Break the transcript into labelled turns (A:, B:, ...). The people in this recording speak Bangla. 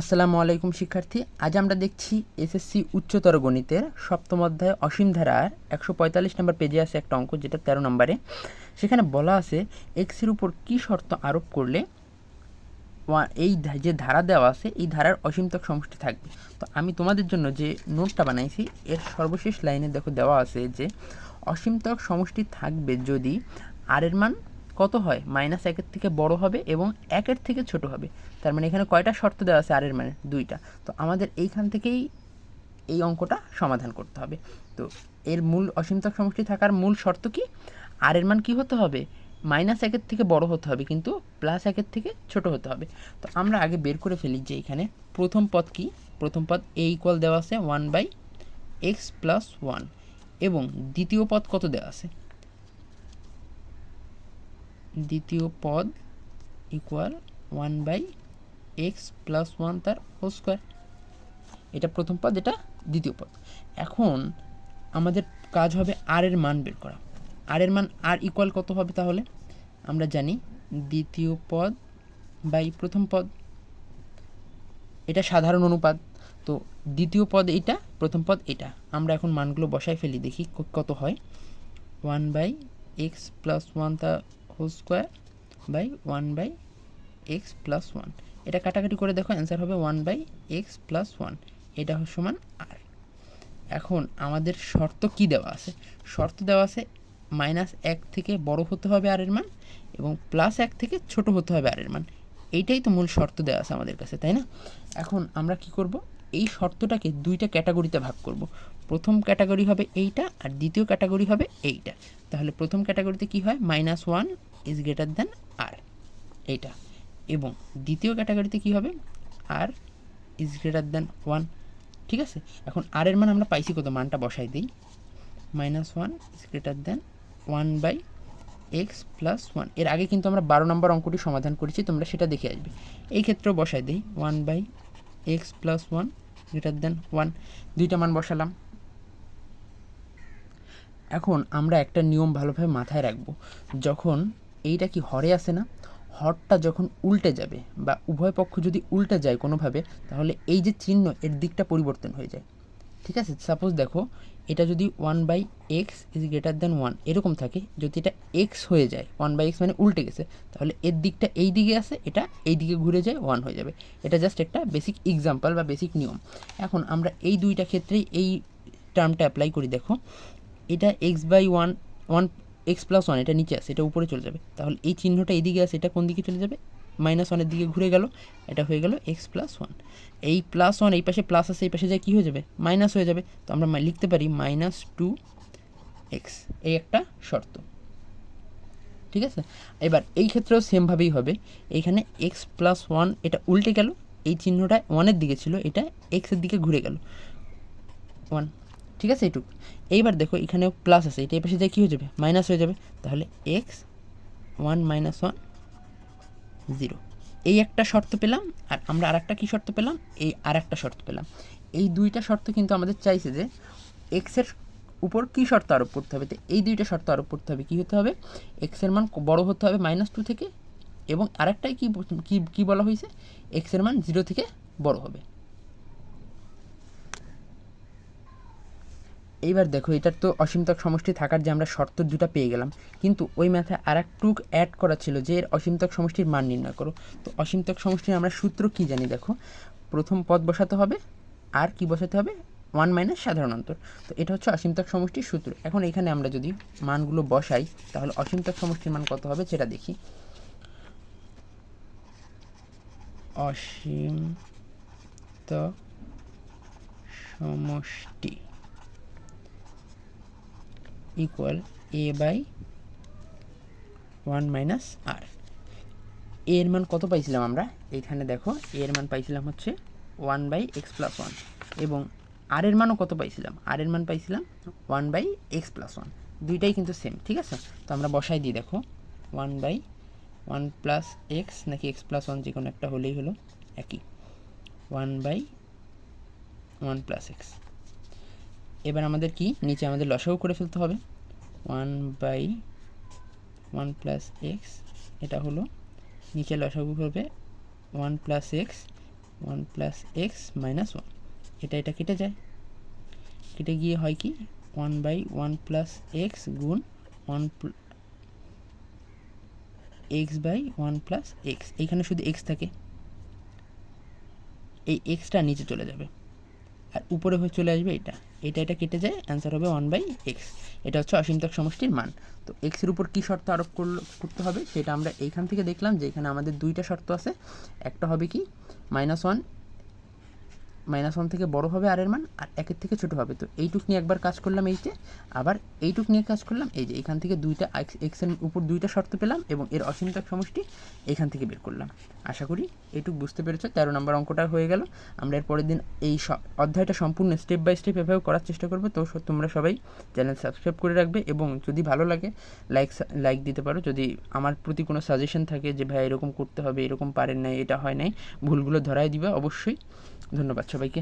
A: আসসালামু আলাইকুম, শিক্ষার্থী। আজ আমরা দেখছি এসএসসি উচ্চতর গণিতের সপ্তম অধ্যায় অসীম ধারার একশো পঁয়তাল্লিশ নম্বর পেজে আছে একটা অঙ্ক, যেটা তেরো নম্বরে। সেখানে বলা আছে এক্সের উপর কি শর্ত আরোপ করলে এই যে ধারা দেওয়া আছে, এই ধারার অসীমতক সমষ্টি থাকবে। তো আমি তোমাদের জন্য যে নোটটা বানাইছি, এর সর্বশেষ লাইনে দেখো দেওয়া আছে যে অসীমতক সমষ্টি থাকবে যদি আর এর মান কত হয়? মাইনাস একের থেকে বড় হবে এবং একের থেকে ছোট হবে। তার মানে এখানে কয়টা শর্ত দেওয়া আছে? আর এর মানে দুইটা। তো আমাদের এইখান থেকেই এই অঙ্কটা সমাধান করতে হবে। তো এর মূল অসীমতক সমষ্টি থাকার মূল শর্ত কি? আর এর মান কি হতে হবে? মাইনাস একের থেকে বড় হতে হবে কিন্তু প্লাস একের থেকে ছোট হতে হবে। তো আমরা আগে বের করে ফেলি যে এখানে প্রথম পদ কি? প্রথম পদ এ ইকুয়াল দেওয়া আছে one by x plus one এবং দ্বিতীয় পদ কত দেওয়া আছে? দ্বিতীয় পদ equal one by x plus one তার হোল স্কোয়ার এটা প্রথম পদ, এটা দ্বিতীয় পদ। এখন আমাদের কাজ হবে আর এর মান বের করা। আর এর মান আর ইকুয়াল কত হবে তাহলে? আমরা জানি দ্বিতীয় পদ বাই প্রথম পদ। এটা সাধারণ অনুপাত। তো দ্বিতীয় পদ এটা প্রথম পদ এটা। আমরা এখন মানগুলো বসায় ফেলি, দেখি কত হয়? One by x plus one তা whole square by one by x plus one এটা কাটাকাটি করে দেখো অ্যান্সার হবে one by x plus one এটা সমান আর এখন আমাদের শর্ত কি দেওয়া আছে? শর্ত দেওয়া আছে মাইনাস এক থেকে বড় হতে হবে আর এর মান এবং প্লাস এক থেকে ছোট হতে হবে আর এর মান। এইটাই তো মূল শর্ত দেওয়া আছে আমাদের কাছে, তাই না? এখন আমরা কি করব? এই শর্তটাকে দুইটা ক্যাটাগরিতে ভাগ করব। প্রথম ক্যাটাগরি হবে এইটা আর দ্বিতীয় ক্যাটাগরি হবে এইটা। তাহলে প্রথম ক্যাটাগরিতে কি হয়? Minus one is greater than r এইটা এবং দ্বিতীয় ক্যাটাগরিতে কি হবে? R is greater than one ঠিক আছে? এখন আর এর মান আমরা পাইছি কত? মানটা বসাই দিই। Minus one is greater than one by x plus ওয়ানের আগে কিন্তু আমরা বারো নম্বর অঙ্কটি সমাধান করেছি, তোমরা সেটা দেখে আসবে। এই ক্ষেত্রেও বসাই দিই। One by x plus one greater than one দুইটা মান বসালাম। এখন আমরা একটা নিয়ম ভালোভাবে মাথায় রাখব। যখন এইটা কি হরে আসে না? হরটা যখন উল্টে যাবে বা উভয় পক্ষ যদি উল্টে যায় কোনোভাবে, তাহলে এই যে চিহ্ন এর দিকটা পরিবর্তন হয়ে যায়। ঠিক আছে? সাপোজ দেখো, এটা যদি one by x is greater than one এরকম থাকে। যদি এটা এক্স হয়ে যায় ওয়ান বাই এক্স মানে উল্টে গেছে, তাহলে এর দিকটা এই দিকে আসে, এটা এই দিকে ঘুরে যায় ওয়ান হয়ে যাবে। এটা জাস্ট একটা বেসিক এক্সাম্পল বা বেসিক নিয়ম। এখন আমরা এই দুইটা ক্ষেত্রেই এই টার্মটা অ্যাপ্লাই করি। দেখো, এটা x by one one x plus one এটা নিচে আছে, এটা উপরে চলে যাবে। তাহলে এই চিহ্নটা এইদিকে আছে, এটা কোন দিকে চলে যাবে? মাইনাস ওয়ানের দিকে ঘুরে গেল, এটা হয়ে গেল এক্স প্লাস ওয়ান এই প্লাস ওয়ান এই পাশে প্লাস আছে, এই পাশে যায় কী হয়ে যাবে? মাইনাস হয়ে যাবে। তো আমরা লিখতে পারি মাইনাস টু এক্স এই একটা শর্ত। ঠিক আছে? এবার এই ক্ষেত্রেও সেমভাবেই হবে। এইখানে এক্স প্লাস ওয়ান এটা উল্টে গেল, এই চিহ্নটা ওয়ানের দিকে ছিল, এটা এক্সের দিকে ঘুরে গেল। ওয়ান ঠিক আছে? এইটুকু। এইবার দেখো, এখানেও প্লাস আছে। এটা পাশে কী হয়ে যাবে? মাইনাস হয়ে যাবে। তাহলে x one minus one zero এই একটা শর্ত পেলাম, আর আমরা আর একটা কী শর্ত পেলাম? এই আর একটা শর্ত পেলাম। এই দুইটা শর্ত কিন্তু আমাদের চাইছে যে এক্সের উপর কী শর্ত আরোপ করতে হবে? তো এই দুইটা শর্ত আরোপ করতে হবে। কী হতে হবে? এক্সের মান বড় হতে হবে মাইনাস টু থেকে, এবং আরেকটাই কী কী কী বলা হয়েছে? এক্সের মান জিরো থেকে বড় হবে। এইবার দেখো, এটার তো অসীমতক সমষ্টি থাকার যে আমরা শর্ত দুটো পেয়ে গেলাম। কিন্তু ওই ম্যাথে আর একটু অ্যাড করা ছিল যে এর অসীমতক সমষ্টির মান নির্ণয় করো। তো অসীমতক সমষ্টির আমরা সূত্র কি জানি দেখো? প্রথম পদ বসাতে হবে, আর কি বসাতে হবে? ওয়ান মাইনাস সাধারণ অন্তর। তো এটা হচ্ছে অসীমতক সমষ্টির সূত্র। এখন এখানে আমরা যদি মানগুলো বসাই, তাহলে অসীমতক সমষ্টির মান কত হবে সেটা দেখি। অসীমতক সমষ্টি equal a by one minus r এর মান কত পাইছিলাম আমরা? এইখানে দেখো এর মান পাইছিলাম হচ্ছে one by x plus one এবং আর এর মানও কত পাইছিলাম? আর এর মান পাইছিলাম one by x plus one দুইটাই কিন্তু সেম ঠিক আছে? তো আমরা বসাই দিই, দেখো। One by one plus x নাকি এক্স প্লাস ওয়ান যে কোনো একটা হলেই হলো একই। One by one plus x এবার আমাদের কি? নিচে আমাদের লসাগু করে ফেলতে হবে। One by one plus x, এটা হলো নিচে লসাগু হবে one plus x, one plus x minus one. এটা এটা কেটে যায়। কেটে গিয়ে হয় কি? One by one plus x গুণ one x by one plus x. এইখানে শুধু এক্স থাকে। এই এক্সটা নিচে চলে যাবে। আর উপরে হয়ে চলে আসবে এটা। এটা এটা কেটে যায় অ্যান্সার হবে ওয়ান বাই এক্স এটা হচ্ছে অসীমতক সমষ্টির মান। তো এক্সের উপর কী শর্ত আরোপ করল, করতে হবে সেটা আমরা এইখান থেকে দেখলাম যে এখানে আমাদের দুইটা শর্ত আছে। একটা হবে কি? মাইনাস ওয়ান মাইনাস ওয়ান থেকে বড় হবে আর মান, আর একের থেকে ছোট হবে। তো এইটুক নিয়ে একবার কাজ করলাম এইতে আবার এইটুক নিয়ে কাজ করলাম এই যে, এখান থেকে দুইটা এক্সের উপর দুইটা শর্ত পেলাম এবং এর অসীমতক সমষ্টি এখান থেকে বের করলাম। আশা করি এইটুক বুঝতে পেরেছ, তেরো নম্বর অঙ্কটা হয়ে গেল। আমরা এর পরের দিন এই অধ্যায়টা সম্পূর্ণ স্টেপ বাই স্টেপ এভাবে করার চেষ্টা করব। তো তোমরা সবাই চ্যানেল সাবস্ক্রাইব করে রাখবে এবং যদি ভালো লাগে লাইক লাইক দিতে পারো। যদি আমার প্রতি কোনো সাজেশন থাকে যে, ভাই, এরকম করতে হবে, এরকম পারেন নাই, এটা হয় নাই, ভুলগুলো ধরাই দিবে, অবশ্যই ধন্যবাদ। সবাইকে।